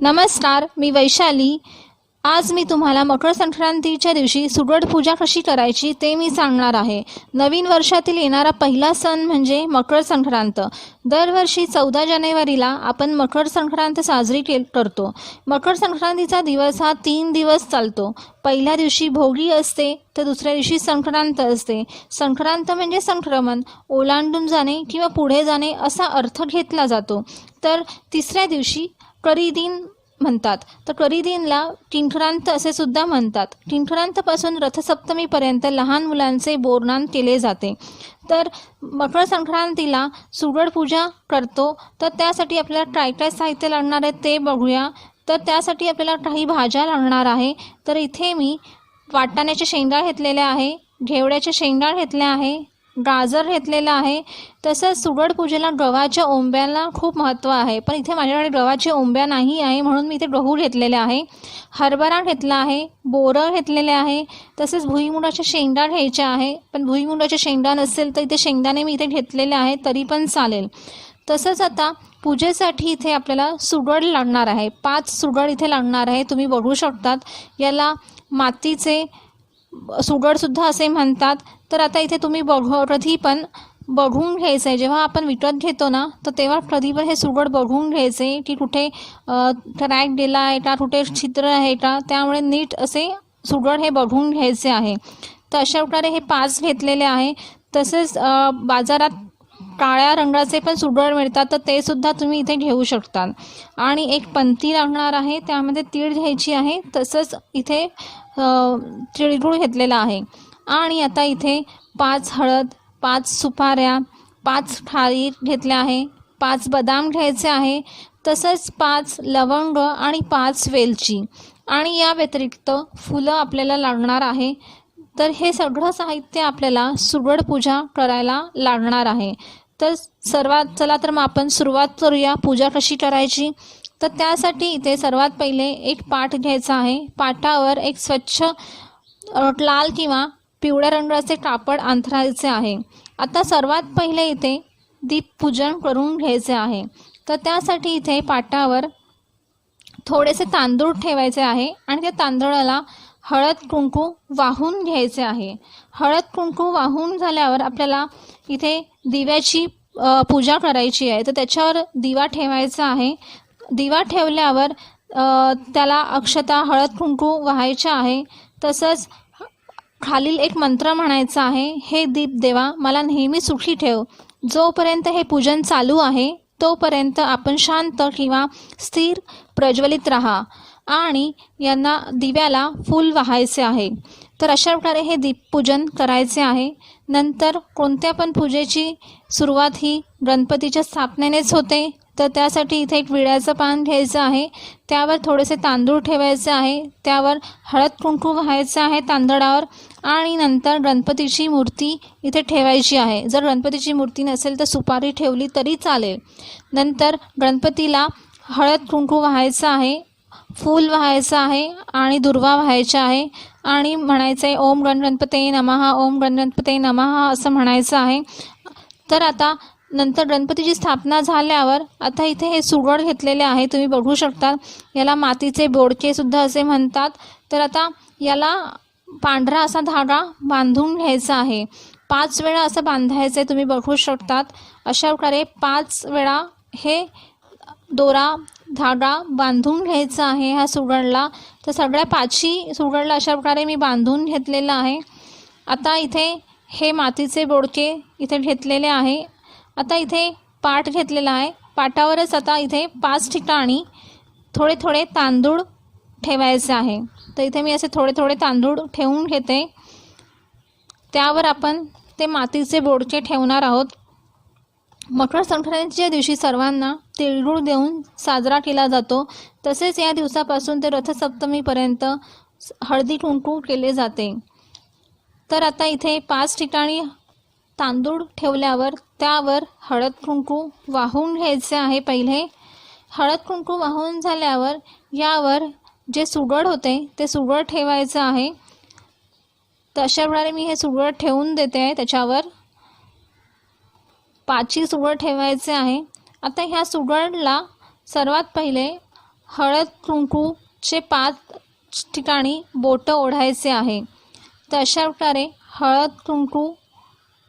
नमस्कार मी वैशाली. आज मी तुम्हाला मकर संक्रांतीच्या दिवशी सुगड पूजा कशी करायची ते मी सांगणार आहे. नवीन वर्षातील येणारा पहिला सण म्हणजे मकर संक्रांत. दरवर्षी चौदा जानेवारीला आपण मकर संक्रांत साजरी के करतो. मकर संक्रांतीचा दिवस हा तीन दिवस चालतो. पहिल्या दिवशी भोगी असते तर दुसऱ्या दिवशी संक्रांत असते. संक्रांत म्हणजे संक्रमण ओलांडून जाणे किंवा पुढे जाणे असा अर्थ घेतला जातो. तर तिसऱ्या दिवशी करीदिन म्हणतात. तर करीदिनला किंक्रांत असे सुद्धा म्हणतात. किंक्रांतपासून रथसप्तमीपर्यंत लहान मुलांचे बोरनान केले जाते. तर मकर संक्रांतीला सुगड पूजा करतो. तर त्यासाठी आपल्याला काय काय साहित्य लागणार आहे ते बघूया. तर त्यासाठी आपल्याला काही भाज्या लागणार आहे. तर इथे मी वाटाण्याचे शेंगा घेतलेले आहे. घेवड्याचे शेंगा घेतले आहे. गाजर घेतलेलं आहे. तसंच सुगड पूजेला गव्हाच्या ओंब्याला खूप महत्त्व आहे. पण इथे माझ्याकडे गव्हाचे ओंब्या नाही आहे म्हणून मी इथे गहू घेतलेले आहे. हरभरा घेतला आहे. बोरं घेतलेले आहे. तसेच भुईमुगाच्या शेंगा घ्यायच्या आहे. पण भुईमुगाच्या शेंगा नसेल तर इथे शेंगदाणे मी इथे घेतलेले आहे तरी पण चालेल. तसंच आता पूजेसाठी इथे आपल्याला सुगड लागणार आहे. पाच सुगड इथे लागणार आहे. तुम्ही बघू शकतात. याला मातीचे सुगडसुद्धा असे म्हणतात. तर आता इथे तुम्ही बघ कधी पण बघून घ्यायचं आहे जेव्हा आपण विकत घेतो ना तर तेव्हा कधी पण हे सुगड बघून घ्यायचे की कुठे क्रॅक गेला आहे का कुठे छिद्र आहे का त्यामुळे नीट असे सुगड हे बघून घ्यायचे आहे. तर अशा प्रकारे हे पाच घेतलेले आहे. तसेच बाजारात काळ्या रंगाचे पण सुगड मिळतात तर ते सुद्धा तुम्ही इथे घेऊ शकता आणि एक पंती लागणार आहे त्यामध्ये तीळ घ्यायची आहे. तसंच इथे तिळगुळ घेतलेला आहे. आणि आता इथे पाच हळद पाच सुपाऱ्या पाच खारी घेतल्या आहे. पाच बदाम घ्यायचे आहे. तसंच पाच लवंग आणि पाच वेलची. आणि या व्यतिरिक्त फुलं आपल्याला लागणार आहे. तर हे सगळं साहित्य आपल्याला सुगड पूजा करायला लागणार आहे. तर सर्वात चला तर मग आपण सुरुवात करूया. पूजा कशी करायची? तर त्यासाठी इथे सर्वात पहिले एक पाट घ्यायचा आहे. पाटावर एक स्वच्छ लाल किंवा पिवळ्या रंगाचे कापड अंथरायचे आहे. आता सर्वात पहिले इथे दीपपूजन करून घ्यायचे आहे. तर त्यासाठी इथे पाटावर थोडेसे तांदूळ ठेवायचे आहे आणि त्या तांदळाला हळद कुंकू वाहून घ्यायचे आहे. हळद कुंकू वाहून झाल्यावर आपल्याला इथे दिव्याची पूजा करायची आहे. तर त्याच्यावर दिवा ठेवायचा आहे. दिवा ठेवल्यावर त्याला अक्षता हळद कुंकू व्हायच्या आहे. तसंच खालील एक मंत्र म्हणायचा आहे हे दीप देवा मला नेहमी सुखी ठेव. जोपर्यंत हे पूजन चालू आहे तोपर्यंत आपण शांत किंवा स्थिर प्रज्वलित राहा. आणि यांना दिव्याला फूल वाहायचे आहे. तर अशा प्रकारे हे दीपपूजन करायचे आहे. नंतर कोणत्या पण पूजेची सुरुवात ही गणपतीच्या स्थापनेनेच होते. तर त्यासाठी इथे एक विड्याचं पान घ्यायचं आहे. त्यावर थोडेसे तांदूळ ठेवायचे आहे. त्यावर हळद कुंकू व्हायचं आहे तांदळावर आणि नंतर गणपतीची मूर्ती इथे ठेवायची आहे. जर गणपतीची मूर्ती नसेल तर सुपारी ठेवली तरी चालेल. नंतर गणपतीला हळद कुंकू व्हायचं आहे फूल व्हायचं आहे आणि दुर्वा व्हायचा आहे आणि म्हणायचं आहे ओम गण गणपते नमहा ओम गण गणपते नमहा असं म्हणायचं आहे. तर आता नंतर गणपतीची स्थापना झाल्यावर आता इथे हे सुडवड घेतलेले आहे तुम्ही बघू शकता याला मातीचे बोडके सुद्धा असे म्हणतात. तर आता याला पांढरा असा धागा बांधून घ्यायचा आहे. पाच वेळा असं बांधायचं आहे तुम्ही बघू शकतात. अशा प्रकारे पाच वेळा हे दोरा धागा बांधून घ्यायचा आहे ह्या सुगडला. तर सगळ्या पाचही सुगडला अशा प्रकारे मी बांधून घेतलेलं आहे. आता इथे हे मातीचे बोडके इथे घेतलेले आहे. आता इथे पाट घेतलेला आहे. पाटावरच आता इथे पाच ठिकाणी थोडे थोडे तांदूळ ठेवायचे आहे. तर इथे मी असे थोडे थोडे तांदूळ ठेवून घेते. त्यावर आपण ते मातीचे बोडके ठेवणार आहोत. मकर संक्रांतीच्या दिवशी सर्वांना तिळगुळ देऊन साजरा केला जातो. तसेच या दिवसापासून ते रथसप्तमीपर्यंत स- हळदी कुंकू केले जाते. तर आता इथे पाच ठिकाणी तांदूळ ठेवल्यावर त्यावर हळद कुंकू वाहून घ्यायचे आहे पहिले. हळद कुंकू वाहून झाल्यावर यावर जे सुगड होते ते सुगड ठेवायचं आहे. तर अशा प्रकारे मी हे सुगड ठेवून देते आहे त्याच्यावर. पाची सुगड ठेवायचे आहे. आता ह्या सुगडला सर्वात पहिले हळद कुंकूचे पाच ठिकाणी बोटं ओढायचे आहे. तर अशा प्रकारे हळद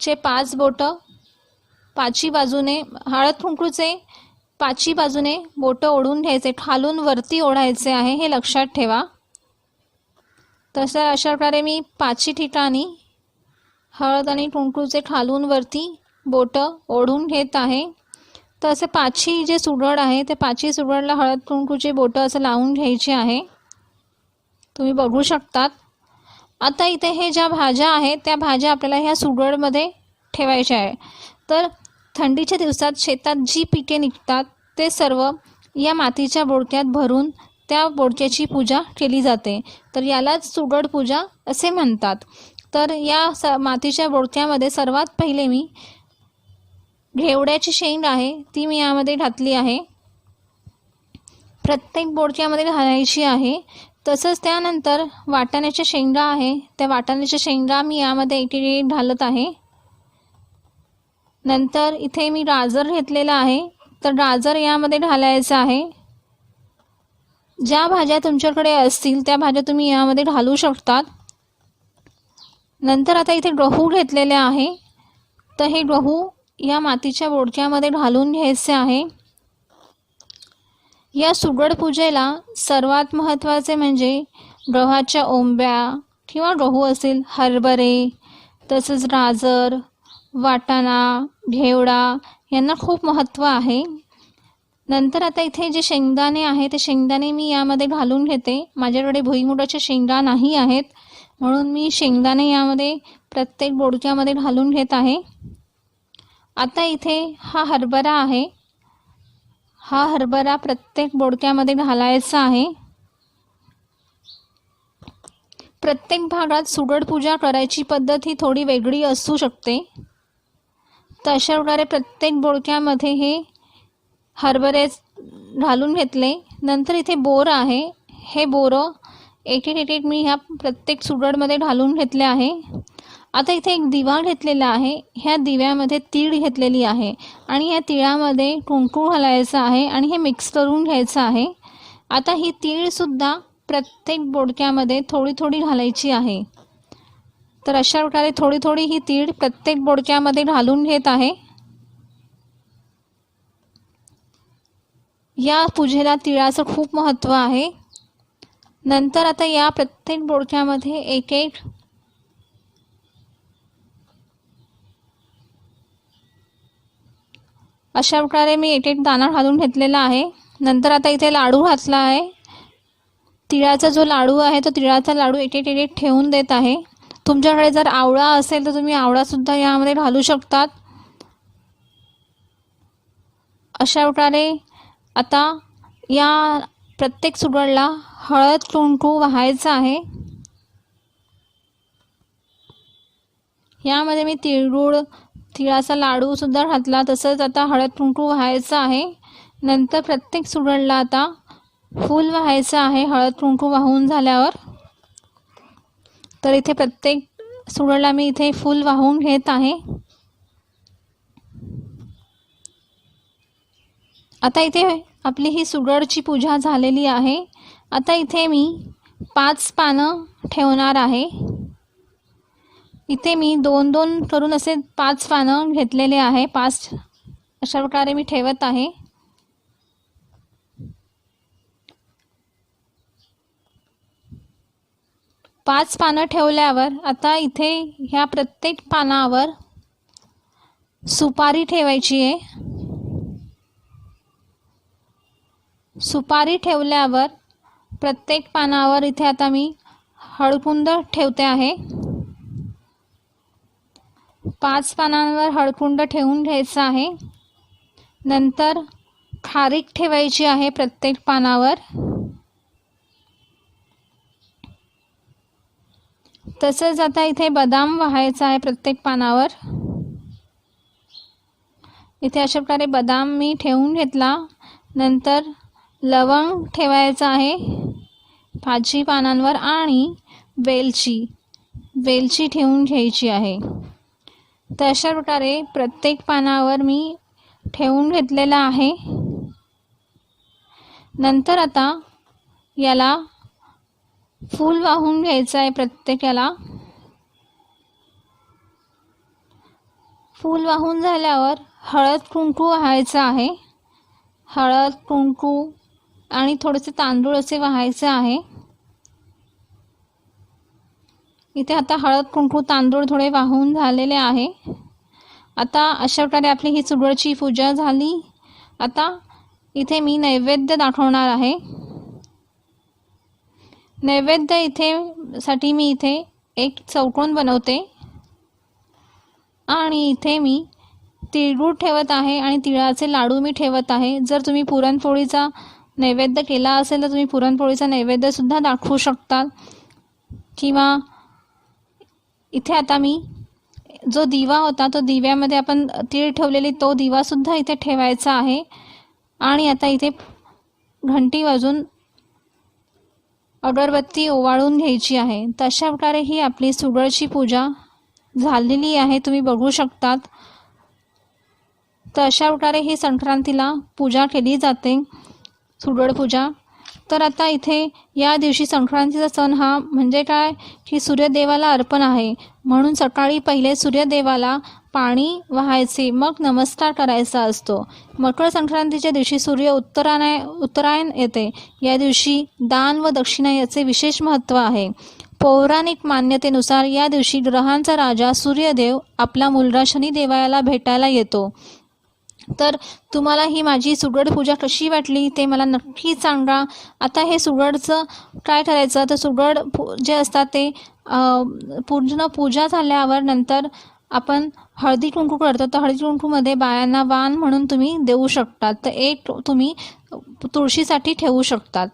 चे पाच बोटं पाची बाजूने हळद कुंकूचे पाची बाजूने बोटं ओढून घ्यायचे खालून वरती ओढायचे आहे हे लक्षात ठेवा. तसं अशा प्रकारे मी पाची ठिकाणी हळद आणि कुंकूचे खालून वरती बोटं ओढून घेत आहे. तर असे पाची जे सुगड आहे ते पाची सुगडला हळद कुंकूचे बोटं असं लावून घ्यायची आहे. तुम्ही बघू शकतात. आता इथे हे ज्या भाज्या आहेत त्या भाज्या आपल्याला ह्या सुगडमध्ये ठेवायच्या आहे. तर थंडीच्या दिवसात शेतात जी पिके निघतात ते सर्व या मातीच्या बोडक्यात भरून त्या बोडक्याची पूजा केली जाते. तर यालाच सुगड पूजा असे म्हणतात. तर या स मातीच्या बोडक्यामध्ये सर्वात पहिले मी घेवड्याची शेंग आहे ती मी यामध्ये घातली आहे. प्रत्येक बोडक्यामध्ये घालायची आहे. तसंच त्यानंतर वाटाण्याच्या शेंगा आहे. त्या वाटाण्याच्या शेंगा मी यामध्ये एक घालत आहे. नंतर इथे मी गाजर घेतलेला आहे. तर गाजर यामध्ये घालायचं आहे. ज्या भाज्या तुमच्याकडे असतील त्या भाज्या तुम्ही यामध्ये घालू शकतात. नंतर आता इथे गहू घेतलेले आहे. तर हे गहू या मातीच्या बोडक्यामध्ये घालून घ्यायचे आहे. या सुगड पूजेला सर्वात महत्त्वाचे म्हणजे गव्हाच्या ओंब्या किंवा गहू असेल हरभरे तसंच गाजर वाटाणा घेवडा यांना खूप महत्त्व आहे. नंतर आता इथे जे शेंगदाणे आहे ते शेंगदाणे मी यामध्ये घालून घेते. माझ्याकडे भुईमुगाच्या शेंगा नाही आहेत म्हणून मी शेंगदाणे यामध्ये प्रत्येक बोडक्यामध्ये घालून घेत आहे. आता इथे हा हरभरा आहे. हा हरभरा प्रत्येक बोडक्यामध्ये घालायचा आहे. प्रत्येक भागात सुगड पूजा करायची पद्धत ही थोडी वेगळी असू शकते. तर अशा प्रकारे प्रत्येक बोडक्यामध्ये हे हरभरे घालून घेतले. नंतर इथे बोर आहे. हे बोरं एक एक एक एक मी ह्या प्रत्येक सुगडमध्ये घालून घेतले आहे. आता इथे एक दिवा घेतलेला आहे. ह्या दिव्यामध्ये तीळ घेतलेली आहे आणि या तिळामध्ये कुंकू घालायचं आहे आणि हे मिक्स करून घ्यायचं आहे. आता ही तीळसुद्धा प्रत्येक बोडक्यामध्ये थोडी थोडी घालायची आहे. तर अशा प्रकारे थोडी थोडी ही तीळ प्रत्येक बोडक्यामध्ये घालून घेत आहे. या पूजेला तिळाचं खूप महत्त्व आहे. नंतर आता या प्रत्येक बोडक्यामध्ये एक एक अशा प्रकारे मी एक एक दाणा घालून घेतलेला आहे. नंतर आता इथे लाडू घातला आहे. तिळाचा जो लाडू आहे तो तिळाचा लाडू एक एक एक ठेवून देत आहे. तुमच्याकडे जर आवळा असेल तर तुम्ही आवळासुद्धा यामध्ये घालू शकतात. अशा प्रकारे आता या प्रत्येक सुगडला हळद कुंकू वाहायचं आहे. यामध्ये मी तिळगुळ तिळाचा लाडूसुद्धा घातला. तसंच आता हळद कुंकू व्हायचं आहे. नंतर प्रत्येक सुगडला आता फूल व्हायचं आहे हळद कुंकू वाहून झाल्यावर. तर इथे प्रत्येक सुगडला मी इथे फूल वाहून घेत आहे. आता इथे आपली ही सुगडची पूजा झालेली आहे. आता इथे मी पाच पानं ठेवणार आहे. इथे मी दोन दोन करून असे पाच पानं घेतलेले आहे. पाच अशा प्रकारे मी ठेवत आहे. पाच पानं ठेवल्यावर आता इथे ह्या प्रत्येक पानावर सुपारी ठेवायची आहे. सुपारी ठेवल्यावर प्रत्येक पानावर इथे आता मी हळकुंद ठेवते आहे. पाच पानांवर हळकुंड ठेवून घ्यायचं आहे. नंतर खारीक ठेवायची आहे प्रत्येक पानावर. तसंच आता इथे बदाम व्हायचा आहे प्रत्येक पानावर. इथे अशा प्रकारे बदाम मी ठेवून घेतला. नंतर लवंग ठेवायचं आहे भाजी पानांवर आणि वेलची. वेलची ठेवून घ्यायची आहे. तर अशा प्रकारे प्रत्येक पानावर मी ठेवून घेतलेला आहे. नंतर आता याला फूल वाहून घ्यायचं आहे प्रत्येकाला. फूल वाहून झाल्यावर हळद कुंकू व्हायचं आहे. हळद कुंकू आणि थोडेसे तांदूळ असे व्हायचं आहे. इथे आता हळद कुंकू तांदूळ थोडे वाहून झालेले आहे. आता अशा प्रकारे आपली ही सुगडची पूजा झाली. आता इथे मी नैवेद्य दाखवणार आहे. नैवेद्य इथे साठी मी इथे एक चौकोन बनवते. आणि इथे मी तिळगूळ ठेवत आहे आणि तिळाचे लाडू मी ठेवत आहे. जर तुम्ही पुरणपोळीचा नैवेद्य केला असेल तर तुम्ही पुरणपोळीचा नैवेद्यसुद्धा दाखवू शकता. किंवा इथे आता मी जो दिवा होता तो दिव्यामध्ये आपण तीळ ठेवलेली तो दिवासुद्धा इथे ठेवायचा आहे. आणि आता इथे घंटी वाजून अगरबत्ती ओवाळून घ्यायची आहे. तशा प्रकारे ही आपली सुडळची पूजा झालेली आहे तुम्ही बघू शकतात. तर अशा प्रकारे ही संक्रांतीला पूजा केली जाते सुगड पूजा. तर आता इथे या दिवशी संक्रांतीचा सण हा म्हणजे काय? की सूर्यदेवाला अर्पण आहे. म्हणून सकाळी पहिले सूर्यदेवाला पाणी वाहायचे मग नमस्कार करायचा असतो. मकर संक्रांतीच्या दिवशी सूर्य उत्तरायण उत्तरायण येते. या दिवशी दान व दक्षिणा याचे विशेष महत्त्व आहे. पौराणिक मान्यतेनुसार या दिवशी ग्रहांचा राजा सूर्यदेव आपला मुलगा शनिदेवाला भेटायला येतो. तर तुम्हाला ही माझी सुगड पूजा कशी वाटली ते मला नक्की सांगा. आता हे सुगडचं काय करायचं? तर सुगड पू जे असतात ते पूर्ण पूजा झाल्यावर नंतर आपण हळदी कुंकू करतो. तर हळदी कुंकूमध्ये बायांना वाण म्हणून तुम्ही देऊ शकतात. तर एक तुम्ही तुळशीसाठी ठेवू शकतात.